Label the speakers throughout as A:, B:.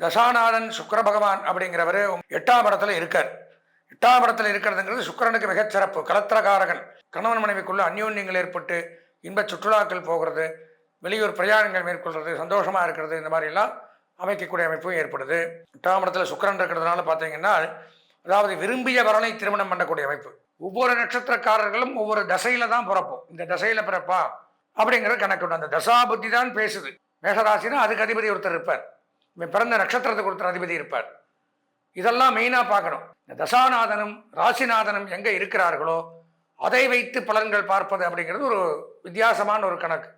A: தசாநாதன் சுக்கர பகவான் அப்படிங்கிறவர் எட்டாம் இடத்துல இருக்கார். எட்டாம் இடத்துல இருக்கிறதுங்கிறது சுக்கிரனுக்கு மிகச்சிறப்பு கலத்திரகாரகன். கணவன் மனைவிக்குள்ள அந்யோன்யங்கள் ஏற்பட்டு இன்ப சுற்றுலாக்கள் போகிறது வெளியூர் பிரயாணங்கள் மேற்கொள்வது சந்தோஷமாக இருக்கிறது இந்த மாதிரிலாம் அமைக்கக்கூடிய அமைப்பும் ஏற்படுது. எட்டாம் இடத்துல சுக்கிரன் இருக்கிறதுனால பார்த்தீங்கன்னா அதாவது விரும்பிய வரனை திருமணம் பண்ணக்கூடிய அமைப்பு. ஒவ்வொரு நட்சத்திரக்காரர்களும் ஒவ்வொரு தசையில தான் பிறப்போம். இந்த தசையில பிறப்பா? அப்படிங்கிற கணக்கு அந்த தசா புத்தி தான் பேசுது. மேஷராசினா அதுக்கு அதிபதி ஒருத்தர் இருப்பார். பிறந்த நட்சத்திரத்தை ஒருத்தர் அதிபதி இருப்பார். இதெல்லாம் மெயினாக பார்க்கணும். இந்த தசாநாதனும் ராசிநாதனும் எங்கே இருக்கிறார்களோ அதை வைத்து பலன்கள் பார்ப்பது அப்படிங்கிறது ஒரு வித்தியாசமான ஒரு கணக்கு.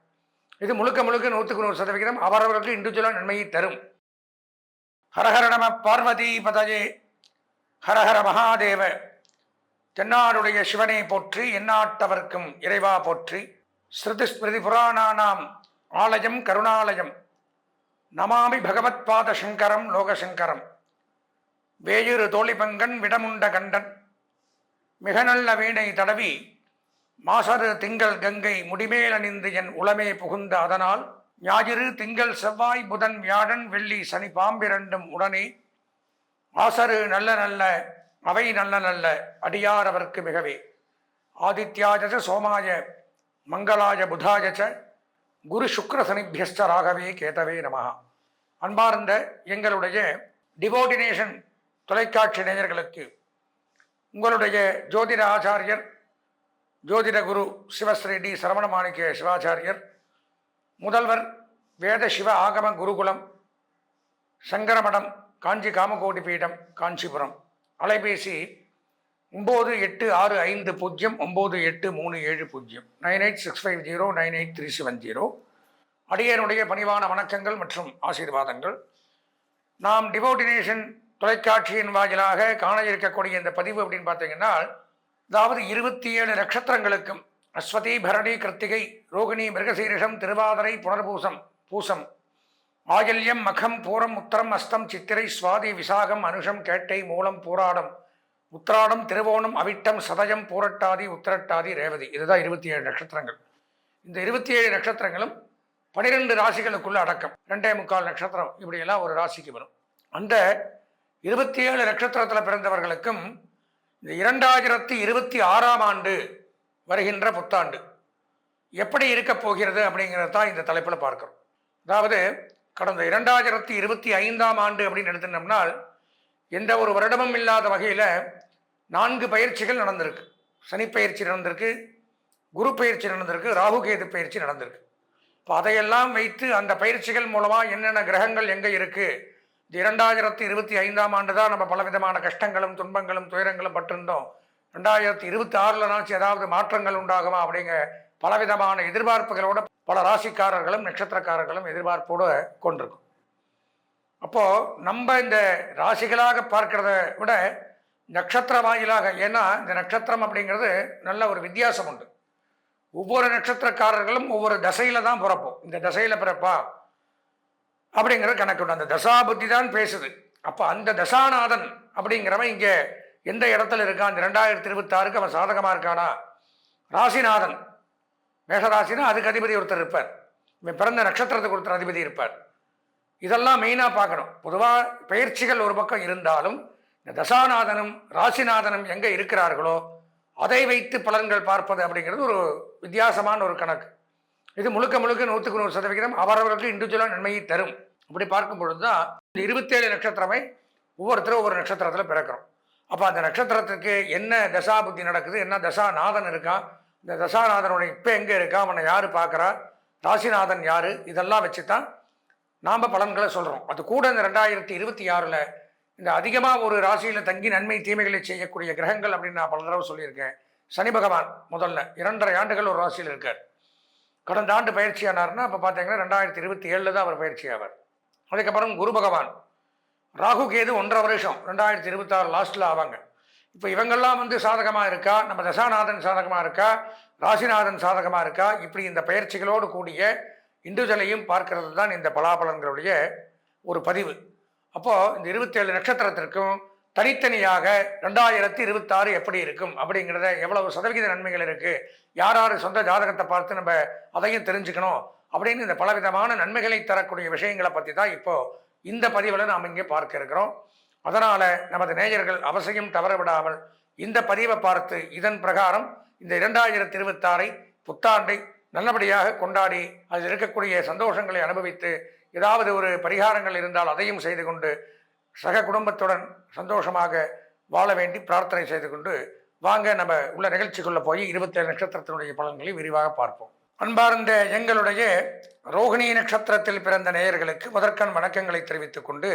A: இது முழுக்க முழுக்க நூற்றுக்கு நூறு சதவிகிதம் அவரவர்களுக்கு இண்டிவிஜுவலாக நன்மையை தரும். ஹரஹர நம பார்வதி பதஜே. ஹரஹர மகாதேவ. தென்னாடுடைய சிவனை போற்றி எண்ணாட்டவர்க்கும் இறைவா போற்றி. ஸ்ருதி ஸ்மிருதி புராணானாம். ஆலயம் கருணாலயம். நமாமி பகவத்பாத சங்கரம் லோகசங்கரம். வேயிறு தோழிபங்கன் விடமுண்ட கண்டன். மிக நல்ல வீணை தடவி மாசரு திங்கள் கங்கை முடிமேலணிந்து என் உளமே புகுந்த அதனால் ஞாயிறு திங்கள் செவ்வாய் புதன் வியாழன் வெள்ளி சனி பாம்பிரண்டும் உடனே ஆசரு நல்ல நல்ல அவை நல்ல நல்ல அடியார் அவர்க்கு மிகவே. ஆதித்யாஜச சோமாய மங்களாய புதாய குரு சுக்ர சனிபியஸ்ட ராகவே கேதவே நமகா அன்பார்ந்த எங்களுடைய டிவோடினேஷன் தொலைக்காட்சி நேயர்களுக்கு உங்களுடைய ஜோதிட ஆச்சாரியர் ஜோதிட குரு சிவஸ்ரீ டி சரவண மாணிக்க சிவாச்சாரியர் முதல்வர் வேத சிவ ஆகம குருகுலம் சங்கரமடம் காஞ்சி காமகோடி பீடம் காஞ்சிபுரம். அலைபேசி ஒம்பது எட்டு ஆறு ஐந்து பூஜ்ஜியம் ஒம்பது எட்டு மூணு ஏழு பூஜ்ஜியம் nine eight six five zero nine eight three seven zero. அடியனுடைய பணிவான வணக்கங்கள் மற்றும் ஆசீர்வாதங்கள். நாம் டிவோட்டினேஷன் தொலைக்காட்சியின் வாயிலாக காண இருக்கக்கூடிய இந்த பதிவு அப்படின்னு பார்த்தீங்கன்னா அதாவது இருபத்தி ஏழு நட்சத்திரங்களுக்கும் அஸ்வதி பரணி கிருத்திகை ரோகிணி மிருகசீரிஷம் திருவாதிரை புனர்பூசம் பூசம் ஆயில்யம் மகம் பூரம் உத்தரம் அஸ்தம் சித்திரை சுவாதி விசாகம் அனுஷம் கேட்டை மூலம் பூராடம் உத்திராடம் திருவோணம் அவிட்டம் சதயம் பூரட்டாதி உத்திரட்டாதி ரேவதி. இதுதான் இருபத்தி ஏழு நட்சத்திரங்கள். இந்த இருபத்தி ஏழு நட்சத்திரங்களும் பனிரெண்டு ராசிகளுக்குள்ள அடக்கம். ரெண்டே முக்கால் நட்சத்திரம். இப்படியெல்லாம் ஒரு ராசிக்கு வரும். அந்த இருபத்தி ஏழு நட்சத்திரத்தில் பிறந்தவர்களுக்கும் இந்த இரண்டாயிரத்தி இருபத்தி ஆறாம் ஆண்டு வருகின்ற புத்தாண்டு. எப்படி இருக்க போகிறது அப்படிங்கிறது தான் இந்த தலைப்பில் பார்க்குறோம். அதாவது கடந்த இரண்டாயிரத்தி இருபத்தி ஐந்தாம் ஆண்டு அப்படின்னு எடுத்துட்டோம்னால் எந்த ஒரு வருடமும் இல்லாத வகையில் நான்கு பயிற்சிகள் நடந்திருக்கு. சனி பயிற்சி நடந்திருக்கு குரு பயிற்சி நடந்திருக்கு ராகுகேது பயிற்சி நடந்திருக்கு. இப்போ அதையெல்லாம் வைத்து அந்த பயிற்சிகள் மூலமாக என்னென்ன கிரகங்கள் எங்கே இருக்குது இரண்டாயிரத்தி இருபத்தி ஐந்தாம் ஆண்டு தான் நம்ம பலவிதமான கஷ்டங்களும் துன்பங்களும் துயரங்களும் பட்டிருந்தோம். ரெண்டாயிரத்தி இருபத்தி ஆறில் நாச்சு ஏதாவது மாற்றங்கள் உண்டாகுமா அப்படிங்கிற பலவிதமான எதிர்பார்ப்புகளோட பல ராசிக்காரர்களும் நட்சத்திரக்காரர்களும் எதிர்பார்ப்போடு கொண்டிருக்கும். அப்போது நம்ம இந்த ராசிகளாக பார்க்கிறத விட நட்சத்திர வாயிலாக ஏன்னா இந்த நட்சத்திரம் அப்படிங்கிறது நல்ல ஒரு வித்தியாசம் உண்டு. ஒவ்வொரு நட்சத்திரக்காரர்களும் ஒவ்வொரு தசையில தான் பிறப்போம். இந்த தசையில பிறப்பா? அப்படிங்கிற கணக்கு அந்த தசா புத்தி தான் பேசுது. அப்போ அந்த தசாநாதன் அப்படிங்கிறவன் இங்கே எந்த இடத்துல இருக்கான்? இந்த ரெண்டாயிரத்தி இருபத்தாறுக்கு அவன் சாதகமாக இருக்கானா? ராசிநாதன். மேஷராசினா அதுக்கு அதிபதி ஒருத்தர் இருப்பார். இவன் பிறந்த நட்சத்திரத்துக்கு ஒருத்தர் அதிபதி இருப்பார். இதெல்லாம் மெயினாக பார்க்கணும். பொதுவாக பயிற்சிகள் ஒரு பக்கம் இருந்தாலும் இந்த தசாநாதனும் ராசிநாதனும் எங்கே இருக்கிறார்களோ அதை வைத்து பலன்கள் பார்ப்பது அப்படிங்கிறது ஒரு வித்தியாசமான ஒரு கணக்கு. இது முழுக்க முழுக்க நூற்றுக்கு நூறு சதவிகிதம் அவரவர்களுக்கு இண்டிவிஜுவலாக நன்மையை தரும். அப்படி பார்க்கும் பொழுது தான் இந்த இருபத்தேழு நட்சத்திரமே ஒவ்வொருத்தரும் ஒவ்வொரு நட்சத்திரத்தில் பிறக்கிறோம். அப்போ அந்த நட்சத்திரத்துக்கு என்ன தசா புத்தி நடக்குது என்ன தசாநாதன் இருக்கான் இந்த தசாநாதனுடைய இப்போ எங்கே இருக்கா அவனை யார் பார்க்குறா ராசிநாதன் யார் இதெல்லாம் வச்சு தான் நாம் பலன்களை சொல்கிறோம் அது கூட இந்த ரெண்டாயிரத்தி இருபத்தி ஆறில் இந்த அதிகமாக ஒரு ராசியில் தங்கி நன்மை தீமைகளை செய்யக்கூடிய கிரகங்கள் அப்படின்னு நான் பல தடவை சொல்லியிருக்கேன். சனி பகவான் முதல்ல இரண்டரை ஆண்டுகள் ஒரு ராசியில் இருக்கார். கடந்த ஆண்டு பயிற்சியானார்னா இப்போ பார்த்தீங்கன்னா ரெண்டாயிரத்தி இருபத்தி ஏழில் தான் அவர் பயிற்சி ஆவார். அதுக்கப்புறம் குரு பகவான் ராகு கேது ஒன்றரை வருஷம் ரெண்டாயிரத்தி இருபத்தாறு லாஸ்ட்டில் ஆவாங்க. இப்போ இவங்கெல்லாம் வந்து சாதகமாக இருக்கா? நம்ம தசாநாதன் சாதகமாக இருக்கா? ராசிநாதன் சாதகமாக இருக்கா? இப்படி இந்த பயிற்சிகளோடு கூடிய இண்டிவிஜுவலையும் பார்க்கறது தான் இந்த பலாபலன்களுடைய ஒரு பதிவு. அப்போது இந்த இருபத்தேழு நட்சத்திரத்திற்கும் தனித்தனியாக ரெண்டாயிரத்தி இருபத்தாறு எப்படி இருக்கும்? அப்படிங்கிறத எவ்வளவு சதவிகித நன்மைகள் இருக்குது யார் யார் சொந்த ஜாதகத்தை பார்த்து நம்ம அதையும் தெரிஞ்சுக்கணும் அப்படின்னு இந்த பலவிதமான நன்மைகளை தரக்கூடிய விஷயங்களை பற்றி தான் இப்போ இந்த பதிவில் நாம் இங்கே பார்க்க இருக்கிறோம். அதனால் நமது நேயர்கள் அவசியம் தவற விடாமல் இந்த பதிவை பார்த்து இதன் பிரகாரம் இந்த இரண்டாயிரத்தி இருபத்தாறை புத்தாண்டை நல்லபடியாக கொண்டாடி அதில் இருக்கக்கூடிய சந்தோஷங்களை அனுபவித்து ஏதாவது ஒரு பரிகாரங்கள் இருந்தால் அதையும் செய்து கொண்டு சக குடும்பத்துடன் சந்தோஷமாக வாழ வேண்டி பிரார்த்தனை செய்து கொண்டு வாங்க நம்ம உள்ள நிகழ்ச்சிக்குள்ளே போய் இருபத்தேழு நட்சத்திரத்தினுடைய பலன்களை விரிவாக பார்ப்போம். அன்பார்ந்த எங்களுடைய ரோகிணி நட்சத்திரத்தில் பிறந்த நேயர்களுக்கு முதற்கண் வணக்கங்களை தெரிவித்துக் கொண்டு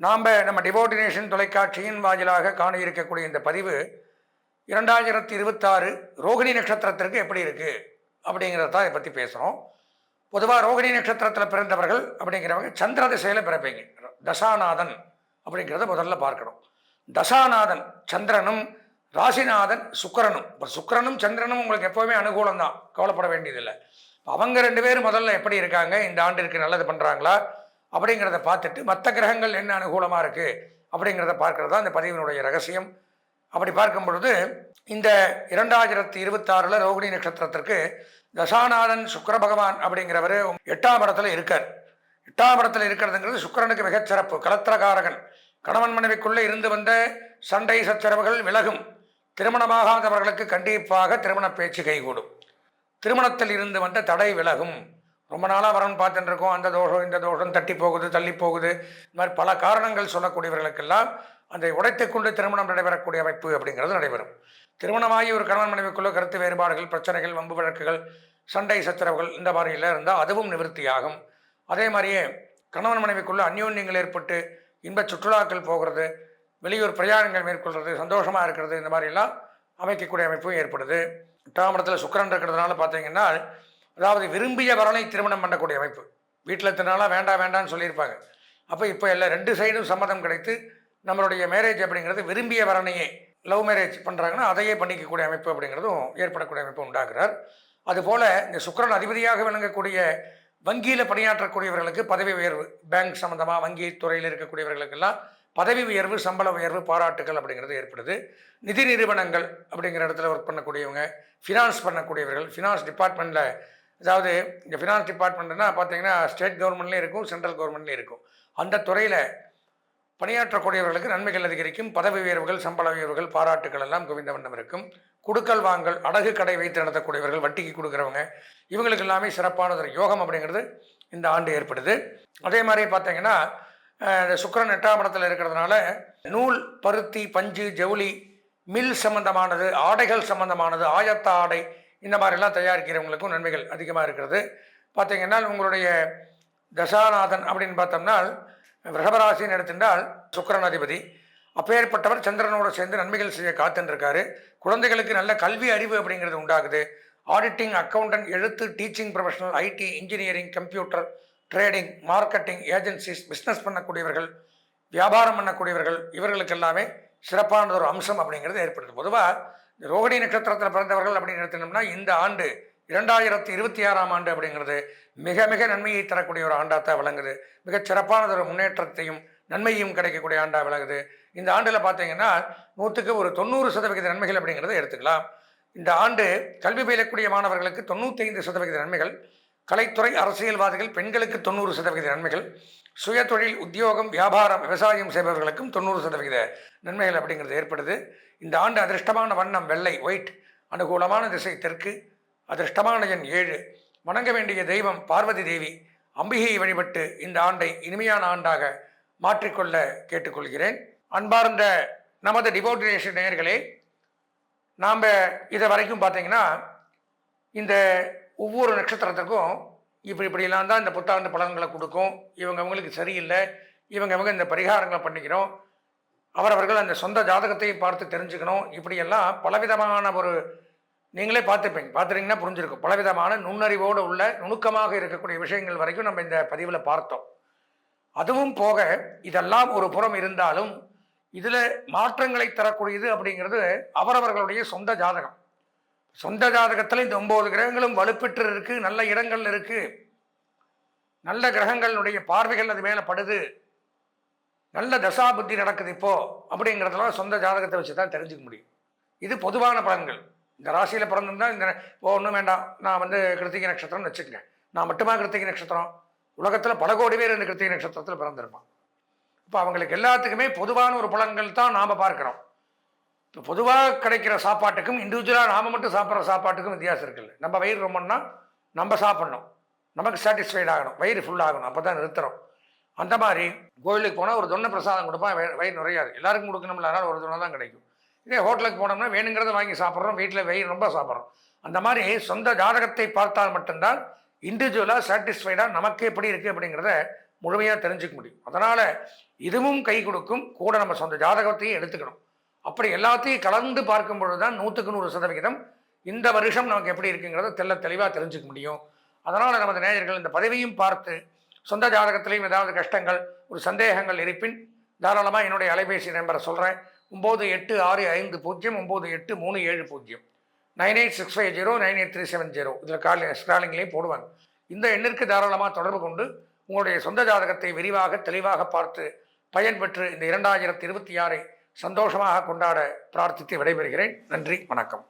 A: நாம் நம்ம டிவோட்டினேஷன் தொலைக்காட்சியின் வாயிலாக காண இருக்கக்கூடிய இந்த பதிவு இரண்டாயிரத்தி இருபத்தாறு ரோகிணி நட்சத்திரத்திற்கு எப்படி இருக்குது அப்படிங்கிறத தான் இதை பற்றி பேசுகிறோம் பொதுவாக ரோகிணி நட்சத்திரத்தில் பிறந்தவர்கள் அப்படிங்கிறவங்க சந்திர திசையில் பிறப்பீங்க. தசாநாதன் அப்படிங்கிறத முதல்ல பார்க்கணும். தசாநாதன் சந்திரனும் ராசிநாதன் சுக்கிரனும். இப்போ சுக்கரனும் சந்திரனும் உங்களுக்கு எப்போவுமே அனுகூலம் தான் கவலைப்பட வேண்டியதில்லை. அவங்க ரெண்டு பேரும் முதல்ல எப்படி இருக்காங்க? இந்த ஆண்டிற்கு நல்லது பண்ணுறாங்களா அப்படிங்கிறத பார்த்துட்டு மற்ற கிரகங்கள் என்ன அனுகூலமாக இருக்குது அப்படிங்கிறத பார்க்கறது தான் இந்த பதிவினுடைய ரகசியம். அப்படி பார்க்கும் பொழுது இந்த இரண்டாயிரத்தி இருபத்தாறில் ரோகிணி நட்சத்திரத்திற்கு தசாநாதன் சுக்கர பகவான் அப்படிங்கிறவர் எட்டாம் இடத்துல இருக்கார். எட்டாம் இடத்துல இருக்கிறதுங்கிறது சுக்கிரனுக்கு மிகச் சிறப்பு. கலத்திரகாரகன். கணவன் மனைவிக்குள்ளே இருந்து வந்த சண்டை சச்சரவுகள் விலகும். திருமணமாகாதவர்களுக்கு கண்டிப்பாக திருமண பேச்சு கைகூடும். திருமணத்தில் இருந்து வந்த தடை விலகும். ரொம்ப நாளாக வரணும் பார்த்துட்டு இருக்கோம் அந்த தோஷம் இந்த தோஷம் தட்டி போகுது தள்ளி போகுது. இந்த மாதிரி பல காரணங்கள் சொல்லக்கூடியவர்களுக்கெல்லாம் அதை உடைத்துக்கொண்டு திருமணம் நடைபெறக்கூடிய அமைப்பு அப்படிங்கிறது நடைபெறும். திருமணமாகி ஒரு கணவன் மனைவிக்குள்ள கருத்து வேறுபாடுகள் பிரச்சனைகள் வம்பு வழக்குகள் சண்டை சச்சரவுகள் இந்த மாதிரியில் இருந்தால் அதுவும் நிவர்த்தியாகும். அதே மாதிரியே கணவன் மனைவிக்குள்ள அந்யோன்யங்கள் ஏற்பட்டு இன்ப சுற்றுலாக்கள் போகிறது வெளியூர் பிரயாணங்கள் மேற்கொள்கிறது சந்தோஷமாக இருக்கிறது இந்த மாதிரிலாம் அமைக்கக்கூடிய அமைப்பும் ஏற்படுது. எட்டாம் இடத்துல சுக்கிரன் இருக்கிறதுனால பார்த்தீங்கன்னா அதாவது விரும்பிய வரனை திருமணம் பண்ணக்கூடிய அமைப்பு. வீட்டில் திருநாளாக வேண்டாம் வேண்டாம்னு சொல்லியிருப்பாங்க. அப்போ இப்போ எல்லாம் ரெண்டு சைடும் சம்மதம் கிடைத்து நம்மளுடைய மேரேஜ் அப்படிங்கிறது விரும்பிய வரனையே லவ் மேரேஜ் பண்ணுறாங்கன்னா அதையே பண்ணிக்கக்கூடிய அமைப்பு அப்படிங்கிறதும் ஏற்படக்கூடிய அமைப்பு உண்டாகிறார் அதுபோல் இந்த சுக்கரன் அதிபதியாக விளங்கக்கூடிய வங்கியில் பணியாற்றக்கூடியவர்களுக்கு பதவி உயர்வு பேங்க் சம்மந்தமாக வங்கி துறையில் இருக்கக்கூடியவர்களுக்கெல்லாம் பதவி உயர்வு சம்பள உயர்வு பாராட்டுகள் அப்படிங்கிறது ஏற்படுது. நிதி நிறுவனங்கள் அப்படிங்கிற இடத்துல ஒர்க் பண்ணக்கூடியவங்க ஃபினான்ஸ் பண்ணக்கூடியவர்கள் ஃபினான்ஸ் டிபார்ட்மெண்ட்டில் அதாவது இந்த ஃபினான்ஸ் டிபார்ட்மெண்ட்னா பார்த்தீங்கன்னா ஸ்டேட் கவர்மெண்ட்லேயும் இருக்கும் சென்ட்ரல் கவர்மெண்ட்லேயும் இருக்கும். அந்த துறையில் பணியாற்றக்கூடியவர்களுக்கு நன்மைகள் அதிகரிக்கும். பதவி உயர்வுகள் சம்பள உயர்வுகள் பாராட்டுகள் எல்லாம் குவிந்த வண்ணம் இருக்கும். குடுக்கல் வாங்கல் அடகு கடை வைத்து நடத்தக்கூடியவர்கள் வட்டிக்கு கொடுக்குறவங்க இவங்களுக்கு எல்லாமே சிறப்பான யோகம் அப்படிங்கிறது இந்த ஆண்டு ஏற்படுது. அதே மாதிரி பார்த்தீங்கன்னா இந்த சுக்கரன் எட்டாம் இடத்துல இருக்கிறதுனால நூல் பருத்தி பஞ்சு ஜவுளி மில் சம்பந்தமானது ஆடைகள் சம்பந்தமானது ஆயத்த ஆடை இந்த மாதிரிலாம் தயாரிக்கிறவங்களுக்கும் நன்மைகள் அதிகமாக இருக்கிறது. பார்த்தீங்கன்னா உங்களுடைய தசாநாதன் அப்படின்னு பார்த்தோம்னா ரிஷபராசின்னு எடுத்துட்டால் சுக்கரன் அதிபதி. அப்பேற்பட்டவர் சந்திரனோடு சேர்ந்து நன்மைகள் செய்ய காத்துருக்காரு குழந்தைகளுக்கு நல்ல கல்வி அறிவு அப்படிங்கிறது உண்டாகுது. ஆடிட்டிங் அக்கௌண்டன்ட் எழுத்து teaching professional IT engineering computer trading marketing agencies business பண்ணக்கூடியவர்கள் வியாபாரம் பண்ணக்கூடியவர்கள் இவர்களுக்கு எல்லாமே சிறப்பானது ஒரு அம்சம் அப்படிங்கிறது ஏற்படுது. பொதுவாக ரோகிணி நட்சத்திரத்தில் பிறந்தவர்கள் அப்படின்னு எடுத்துனோம்னா இந்த ஆண்டு இரண்டாயிரத்தி இருபத்தி ஆறாம் ஆண்டு அப்படிங்கிறது மிக மிக நன்மையை தரக்கூடிய ஒரு ஆண்டாக தான் விளங்குது. மிகச் சிறப்பானதொரு முன்னேற்றத்தையும் நன்மையும் கிடைக்கக்கூடிய ஆண்டாக விளங்குது. இந்த ஆண்டில் பார்த்தீங்கன்னா நூற்றுக்கு ஒரு தொண்ணூறு சதவிகித நன்மைகள் அப்படிங்கிறத எடுத்துக்கலாம். இந்த ஆண்டு கல்வி பயிலக்கூடிய மாணவர்களுக்கு தொண்ணூத்தைந்து சதவிகித நன்மைகள் கலைத்துறை அரசியல்வாதிகள் பெண்களுக்கு தொண்ணூறு சதவிகித நன்மைகள் சுயதொழில் உத்தியோகம் வியாபாரம் விவசாயம் செய்பவர்களுக்கும் தொண்ணூறு சதவிகித நன்மைகள் அப்படிங்கிறது ஏற்படுது. இந்த ஆண்டு அதிர்ஷ்டமான வண்ணம் வெள்ளை ஒயிட் அனுகூலமான திசை தெற்கு அதிர்ஷ்டமான எண் ஏழு. வணங்க வேண்டிய தெய்வம் பார்வதி தேவி. அம்பிகையை வழிபட்டு இந்த ஆண்டை இனிமையான ஆண்டாக மாற்றிக்கொள்ள கேட்டுக்கொள்கிறேன். அன்பார்ந்த நமது டிவோட்டினேஷன் நேயர்களே நாம் இதை வரைக்கும் பார்த்தீங்கன்னா இந்த ஒவ்வொரு நட்சத்திரத்துக்கும் இப்படி இப்படிலாம் தான் இந்த புத்தாண்டு பலன்களை கொடுக்கும். இவங்க அவங்களுக்கு சரியில்லை. இவங்க அவங்க இந்த பரிகாரங்களை பண்ணிக்கிறோம். அவரவர்கள் அந்த சொந்த ஜாதகத்தையும் பார்த்து தெரிஞ்சுக்கணும். இப்படியெல்லாம் பலவிதமான ஒரு நீங்களே பார்த்துப்பீங்க. பார்த்துட்டீங்கன்னா புரிஞ்சிருக்கும். பலவிதமான நுண்ணறிவோடு உள்ள நுணுக்கமாக இருக்கக்கூடிய விஷயங்கள் வரைக்கும் நம்ம இந்த பதிவில் பார்த்தோம். அதுவும் போக இதெல்லாம் ஒரு புறம் இருந்தாலும் இதில் மாற்றங்களை தரக்கூடியது அப்படிங்கிறது அவரவர்களுடைய சொந்த ஜாதகம். சொந்த ஜாதகத்தில் இந்த ஒம்பது கிரகங்களும் வலுப்பெற்று இருக்கு நல்ல இடங்கள் இருக்கு. நல்ல கிரகங்களுடைய பார்வைகள் அது மேலே படுது. நல்ல தசா புத்தி நடக்குது இப்போ அப்படிங்கிறதெல்லாம் சொந்த ஜாதகத்தை வச்சு தான் தெரிஞ்சுக்க முடியும். இது பொதுவான பலன்கள். இந்த ராசியில் பிறந்திருந்தா இந்த ஓ ஒன்றும் வேண்டாம். நான் வந்து கிருத்திகை நட்சத்திரம்னு வச்சுக்கங்க. நான் மட்டுமா கிருத்திகை நட்சத்திரம்? உலகத்தில் பல கோடி பேர் இந்த கிருத்திகை நட்சத்திரத்தில் பிறந்திருப்பான். இப்போ அவங்களுக்கு எல்லாத்துக்குமே பொதுவான ஒரு பலன்கள் தான் நாம் பார்க்குறோம். இப்போ பொதுவாக கிடைக்கிற சாப்பாட்டுக்கும் இண்டிவிஜுவலாக நாம் மட்டும் சாப்பிட்ற சாப்பாட்டுக்கும் வித்தியாசம் இருக்குல்ல நம்ம வயிறு ரொம்பன்னா நம்ம சாப்பிட்ணும். நமக்கு சாட்டிஸ்ஃபைட் ஆகணும். வயிறு ஃபுல் ஆகணும். அப்போ தான் நிறுத்துறோம். அந்த மாதிரி கோயிலுக்கு போனால் ஒரு தொன்னை பிரசாதம் கொடுப்பான் வயிறு வயிறு நிறையாது எல்லாருக்கும் கொடுக்கணும்ல. அதனால் ஒரு தொன்னை தான் கிடைக்கும். இதே ஹோட்டலுக்கு போனோம்னா வேணுங்கிறத வாங்கி சாப்பிட்றோம் வீட்டில் வெயில் ரொம்ப சாப்பிட்றோம். அந்த மாதிரி சொந்த ஜாதகத்தை பார்த்தால் மட்டும்தான் இண்டிவிஜுவலாக சாட்டிஸ்ஃபைடாக நமக்கு எப்படி இருக்குது அப்படிங்கிறத முழுமையாக தெரிஞ்சுக்க முடியும். அதனால் இதுவும் கை கொடுக்கும். கூட நம்ம சொந்த ஜாதகத்தையும் எடுத்துக்கணும். அப்படி எல்லாத்தையும் கலந்து பார்க்கும் பொழுது தான் நூற்றுக்கு நூறு சதவிகிதம் இந்த வருஷம் நமக்கு எப்படி இருக்குங்கிறத தெல்ல தெளிவாக தெரிஞ்சுக்க முடியும். அதனால் நமது நேயர்கள் இந்த பதவியும் பார்த்து சொந்த ஜாதகத்திலையும் ஏதாவது கஷ்டங்கள் ஒரு சந்தேகங்கள் இருப்பின் தாராளமாக என்னுடைய அலைபேசி நம்பரை சொல்கிறேன் ஒம்பது எட்டு ஆறு ஐந்து பூஜ்ஜியம் ஒம்பது எட்டு மூணு ஏழு பூஜ்ஜியம். Nine eight six five zero nine eight three seven zero. இதில் கால் ஸ்க்ராலிங்லேயும் போடுவாங்க. இந்த எண்ணிற்கு தாராளமாக தொடர்பு கொண்டு உங்களுடைய சொந்த ஜாதகத்தை விரிவாக தெளிவாக பார்த்து பயன்பெற்று இந்த இரண்டாயிரத்தி இருபத்தி ஆறை சந்தோஷமாக கொண்டாட பிரார்த்தித்து விடைபெறுகிறேன். நன்றி வணக்கம்.